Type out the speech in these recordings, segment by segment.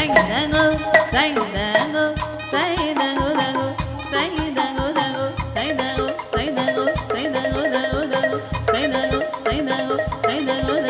Say that, say that, say that.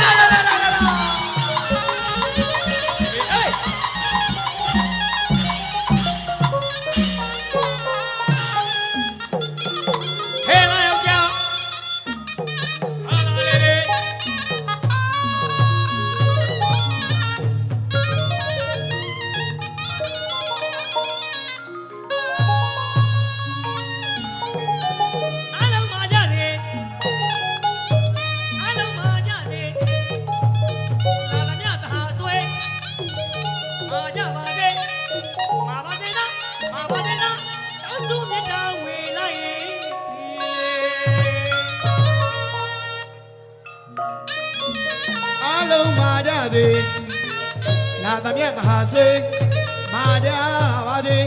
らららら မာကြပါစေမာပါစေနော်မာပါစေနော်တောင်းသူမြတ်တာဝေလိုက်ဒီလေအားလုံးမာကြသည်လာသမျက်မဟာစေမာကြပါသည်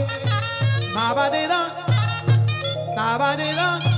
မာပါသေးသောတာပါသေးသော